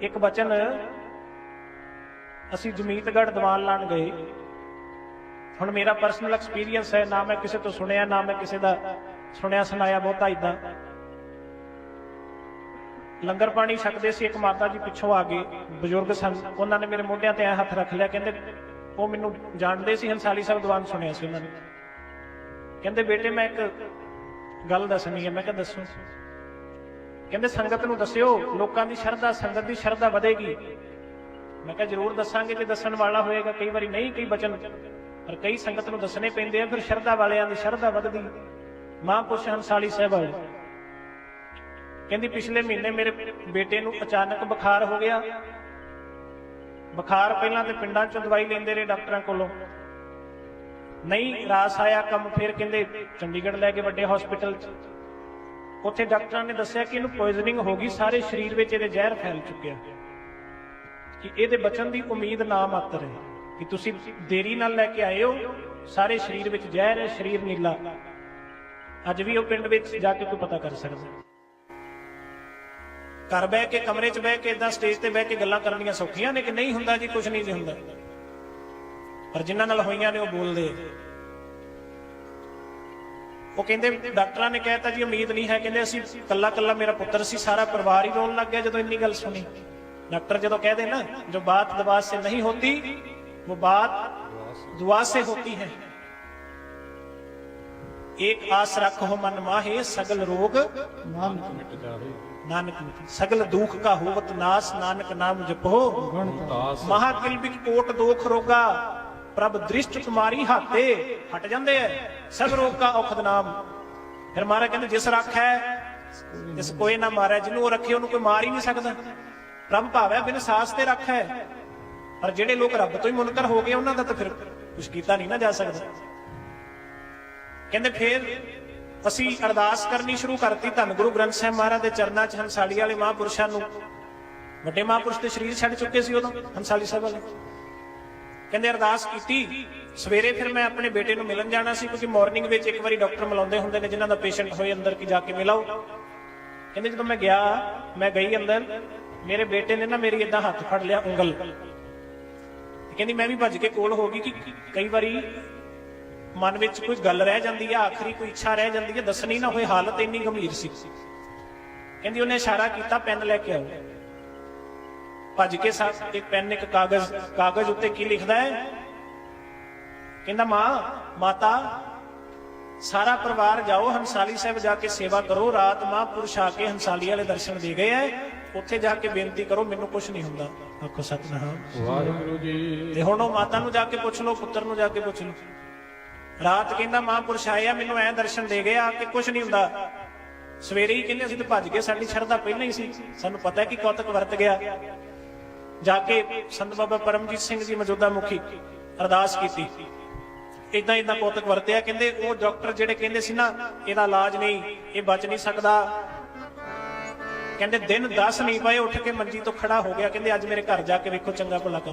ਇੱਕ ਬਚਨ, ਅਸੀਂ ਜਮੀਤਗੜ ਦੀਵਾਨ ਲਾਣ ਗਏ। ਹੁਣ ਮੇਰਾ ਪਰਸਨਲ ਐਕਸਪੀਰੀਅੰਸ ਹੈ, ਨਾ ਮੈਂ ਕਿਸੇ ਤੋਂ ਸੁਣਿਆ, ਨਾ ਮੈਂ ਕਿਸੇ ਦਾ ਸੁਣਿਆ, ਸੁਣਾਇਆ ਬਹੁਤਾ ਇਦਾਂ ਲੰਗਰ ਪਾਣੀ ਛਕਦੇ ਸੀ, ਇੱਕ ਮਾਤਾ ਜੀ ਪਿੱਛੋਂ ਆ ਗਏ, ਬਜ਼ੁਰਗ ਸਨ। ਉਹਨਾਂ ਨੇ ਮੇਰੇ ਮੋਢਿਆਂ ਤੇ ਐ ਹੱਥ ਰੱਖ ਲਿਆ, ਕਹਿੰਦੇ ਉਹ ਮੈਨੂੰ ਜਾਣਦੇ ਸੀ, ਹੰਸਾਲੀ ਸਾਹਿਬ ਦੀਵਾਨ ਸੁਣਿਆ ਸੀ ਉਹਨਾਂ ਨੇ। ਕਹਿੰਦੇ, ਬੇਟੇ, ਮੈਂ ਇੱਕ ਗੱਲ ਦੱਸਣੀ ਹੈ, ਮੈਂ ਕਿਹਾ ਦੱਸੋ। ਕਹਿੰਦੇ ਸੰਗਤ ਨੂੰ ਦੱਸਿਓ, ਲੋਕਾਂ ਦੀ ਸ਼ਰਧਾ, ਸੰਗਤ ਦੀ ਸ਼ਰਧਾ ਵਧੇਗੀ। ਮੈਂ ਕਿਹਾ ਜਰੂਰ ਦੱਸਾਂਗੇ, ਜੇ ਦੱਸਣ ਵਾਲਾ ਹੋਏਗਾ, ਕਈ ਵਾਰੀ ਨਹੀਂ, ਕਈ ਬਚਨ। ਪਰ ਕਈ ਸੰਗਤ ਨੂੰ ਦੱਸਣੇ ਪੈਂਦੇ ਆ, ਫਿਰ ਸ਼ਰਧਾ ਵਾਲਿਆਂ ਦੀ ਸ਼ਰਧਾ ਵਧਦੀ। ਮਹਾਂਪੁਰਸ਼ ਹੰਸਾਲੀ ਸਾਹਿਬ ਕਹਿੰਦੀ, ਪਿਛਲੇ ਮਹੀਨੇ ਮੇਰੇ ਬੇਟੇ ਨੂੰ ਅਚਾਨਕ ਬੁਖਾਰ ਹੋ ਗਿਆ। ਬੁਖਾਰ ਪਹਿਲਾਂ ਤੇ ਪਿੰਡਾਂ 'ਚੋਂ ਦਵਾਈ ਲੈਂਦੇ ਰਹੇ ਡਾਕਟਰਾਂ ਕੋਲੋਂ। ਨਹੀਂ, ਰਾਸ ਆਇਆ, ਕੰਮ ਫਿਰ ਕਹਿੰਦੇ, ਚੰਡੀਗੜ੍ਹ ਲੈ ਕੇ ਵੱਡੇ ਹਸਪੀਟਲ 'ਚ। ਉੱਥੇ ਡਾਕਟਰਾਂ ਨੇ ਦੱਸਿਆ ਕਿ ਇਹਨੂੰ ਪੋਇਜ਼ਨਿੰਗ ਹੋ ਗਈ, ਸਾਰੇ ਸਰੀਰ ਵਿੱਚ ਇਹਦੇ ਜ਼ਹਿਰ ਫੈਲ ਚੁੱਕਿਆ ਕਿ ਇਹਦੇ ਬਚਨ ਦੀ ਉਮੀਦ ਨਾ ਮਾਤਰ ਹੈ ਕਿ ਤੁਸੀਂ ਦੇਰੀ ਨਾਲ ਲੈ ਕੇ ਆਏ ਹੋ, ਸਾਰੇ ਸਰੀਰ ਵਿੱਚ ਜ਼ਹਿਰ ਹੈ, ਸਰੀਰ ਨੀਲਾ। ਅੱਜ ਵੀ ਉਹ ਪਿੰਡ ਵਿੱਚ ਜਾ ਕੇ ਕੋਈ ਪਤਾ ਕਰ ਸਕਦਾ ਘਰ ਬਹਿ ਕੇ, ਕਮਰੇ 'ਚ ਬਹਿ ਕੇ ਇਦਾਂ ਸਟੇਜ ਤੇ ਬਹਿ ਕੇ ਗੱਲਾਂ ਕਰਨੀਆਂ ਸੌਖੀਆਂ ਨੇ ਕਿ ਨਹੀਂ ਹੁੰਦਾ ਜੀ ਕੁਝ ਨਹੀਂ ਜੀ ਹੁੰਦਾ। ਪਰ ਜਿਨ੍ਹਾਂ ਨਾਲ ਹੋਈਆਂ ਨੇ ਉਹ ਬੋਲਦੇ ਉਹ ਕਹਿੰਦੇ ਡਾਕਟਰਾਂ ਨੇ ਕਹਿਤਾ ਜੀ ਉਮੀਦ ਨਹੀਂ ਹੈ ਕਹਿੰਦੇ ਅਸੀਂ ਕੱਲਾ ਕੱਲਾ ਮੇਰਾ ਪੁੱਤਰ ਸੀ ਸਾਰਾ ਪਰਿਵਾਰ ਹੀ ਰੋਣ ਲੱਗ ਗਿਆ ਜਦੋਂ ਇੰਨੀ ਗੱਲ ਸੁਣੀ डॉक्टर जो कहते हैं ना जो बात दवा से नहीं होती वो बात दुआ से होती है एक आस रखो मन माहे सगल रोग ਨਾਨਕ ਮਿਟ ਜਾਵੇ नानक मिटे। सगल दुख का होवत नाश नानक नाम जपो ਦਾਸ महाकिलबिक कोट दोख रोगा ਪ੍ਰਭ ਦ੍ਰਿਸ਼ਟ ਕੁਮਾਰੀ ਹਾਤੇ ਹਟ ਜਾਂਦੇ ਐ। ਸਭ ਰੋਗ ਕਾ ਔਖਦ ਨਾਮ। ਫਿਰ ਮਹਾਰਾਜ ਕਹਿੰਦੇ, ਜਿਸ ਰੱਖੈ, ਇਸ ਕੋਈ ਨਾ ਮਾਰਿਆ ਜਿਹਨੂੰ ਉਹ ਰੱਖੇ, ਉਹਨੂੰ ਕੋਈ ਮਾਰ ਹੀ ਨਹੀਂ ਸਕਦਾ। ਪ੍ਰਭ ਭਾਵੈ, ਬਿਨ ਸਾਸ ਤੇ ਰੱਖੈ। ਪਰ ਜਿਹੜੇ ਲੋਕ ਰੱਬ ਤੋਂ ਹੀ ਮੁਨਕਰ ਹੋ ਗਏ, ਉਹਨਾਂ ਦਾ ਤਾਂ ਫਿਰ ਕੁਝ ਕੀਤਾ ਨਹੀਂ ਨਾ ਜਾ ਸਕਦਾ। ਕਹਿੰਦੇ, ਫਿਰ ਅਸੀਂ ਅਰਦਾਸ ਕਰਨੀ ਸ਼ੁਰੂ ਕਰਤੀ। ਧੰਨ ਗੁਰੂ ਗ੍ਰੰਥ ਸਾਹਿਬ ਮਹਾਰਾਜ ਦੇ ਚਰਨਾਂ 'ਚ ਹੰਸਾਲੀ ਵਾਲੇ ਮਹਾਪੁਰਸ਼ਾਂ ਨੂੰ। ਵੱਡੇ ਮਹਾਪੁਰਸ਼ ਤੇ ਸਰੀਰ ਛੱਡ ਚੁੱਕੇ ਸੀ ਉਦੋਂ, ਹੰਸਾਲੀ ਸਾਹਿਬ ਵਾਲੇ। ਕਹਿੰਦੇ ਅਰਦਾਸ ਕੀਤੀ। ਸਵੇਰੇ ਫਿਰ ਮੈਂ ਆਪਣੇ ਬੇਟੇ ਨੂੰ ਮਿਲਣ ਜਾਣਾ ਸੀ, ਕਿਉਂਕਿ ਮਾਰਨਿੰਗ ਵਿੱਚ ਇੱਕ ਵਾਰੀ ਡਾਕਟਰ ਮਿਲਾਉਂਦੇ ਹੁੰਦੇ ਨੇ, ਜਿਨ੍ਹਾਂ ਦਾ ਪੇਸ਼ੈਂਟ ਹੋਏ ਅੰਦਰ ਕਿ ਜਾ ਕੇ ਮਿਲਾਓ। ਕਹਿੰਦੇ ਜਦੋਂ ਮੈਂ ਗਿਆ, ਮੈਂ ਗਈ ਅੰਦਰ, ਮੇਰੇ ਬੇਟੇ ਨੇ ਨਾ ਮੇਰੀ ਇਦਾਂ ਹੱਥ ਫੜ ਲਿਆ ਉਂਗਲ। ਕਹਿੰਦੀ ਮੈਂ ਵੀ ਭੱਜ ਕੇ ਕੋਲ ਹੋ ਗਈ ਕਿ ਕਈ ਵਾਰੀ ਮਨ ਵਿੱਚ ਕੋਈ ਗੱਲ ਰਹਿ ਜਾਂਦੀ ਹੈ ਆਖਰੀ ਕੋਈ ਇੱਛਾ ਰਹਿ ਜਾਂਦੀ ਹੈ ਦੱਸਣੀ ਨਾ ਹੋਏ ਹਾਲਤ ਇੰਨੀ ਗੰਭੀਰ ਸੀ। ਕਹਿੰਦੀ ਉਹਨੇ ਇਸ਼ਾਰਾ ਕੀਤਾ, ਪੈਨ ਲੈ ਕੇ ਆਓ। ਭੱਜ ਕੇ ਸਾ ਇੱਕ ਪੈਨ ਇੱਕ ਕਾਗਜ਼ ਕਾਗਜ਼ ਉੱਤੇ ਕੀ ਲਿਖਦਾ ਹੈ? ਕਹਿੰਦਾ ਮਾਂ ਮਾਤਾ ਸਾਰਾ ਪਰਿਵਾਰ ਜਾਓ ਹੰਸਾਲੀ ਸਾਹਿਬ ਜਾ ਕੇ ਸੇਵਾ ਕਰੋ ਰਾਤ ਮਹਾਂਪੁਰਸ਼ ਆ ਕੇ ਹੰਸਾਲੀ ਵਾਲੇ ਦਰਸ਼ਨ ਦੇ ਗਏ ਐ ਉੱਥੇ ਜਾ ਕੇ ਬੇਨਤੀ ਕਰੋ ਮੈਨੂੰ ਕੁਝ ਨਹੀਂ ਹੁੰਦਾ। ਆਖੋ ਸਤਨਾਮ। ਵਾਹਿਗੁਰੂ ਜੀ। ਤੇ ਹੁਣ ਉਹ ਮਾਤਾ ਨੂੰ ਜਾ ਕੇ ਪੁੱਛ ਲਓ ਪੁੱਤਰ ਨੂੰ ਜਾ ਕੇ ਪੁੱਛ ਲਓ। ਰਾਤ ਕਹਿੰਦਾ ਮਹਾਂਪੁਰਸ਼ ਆਇਆ ਮੈਨੂੰ ਐ ਦਰਸ਼ਨ ਦੇ ਗਿਆ ਕਿ ਕੁਝ ਨਹੀਂ ਹੁੰਦਾ। ਸਵੇਰੇ ਹੀ ਕਹਿੰਦੇ ਅਸੀਂ ਤਾਂ ਭੱਜ ਗਏ ਸਾਡੀ ਸ਼ਰਧਾ ਪਹਿਲਾਂ ਹੀ ਸੀ। ਸਾਨੂੰ ਪਤਾ ਹੈ ਕਿ ਕੌਤਕ ਵਰਤ ਗਿਆ। ਜਾ ਕੇ ਸੰਤ ਬਾਬਾ ਪਰਮਜੀਤ ਸਿੰਘ ਜੀ ਮੌਜੂਦਾ ਮੁਖੀ ਅਰਦਾਸ ਕੀਤੀ। ਇਦਾਂ ਇਦਾਂ ਕੌਤਕ ਵਰਤਿਆ, ਕਹਿੰਦੇ ਉਹ ਡਾਕਟਰ ਜਿਹੜੇ ਕਹਿੰਦੇ ਸੀ ਨਾ, ਇਹਦਾ ਇਲਾਜ ਨਹੀਂ, ਇਹ ਬਚ ਨਹੀਂ ਸਕਦਾ। ਕਹਿੰਦੇ ਦਿਨ 10 ਨਹੀਂ ਪਏ, ਉੱਠ ਕੇ ਮੰਜੀ ਤੋਂ ਖੜਾ ਹੋ ਗਿਆ, ਕਹਿੰਦੇ ਅੱਜ ਮੇਰੇ ਘਰ ਜਾ ਕੇ ਵੇਖੋ, ਚੰਗਾ ਭਲਾ ਕਰ।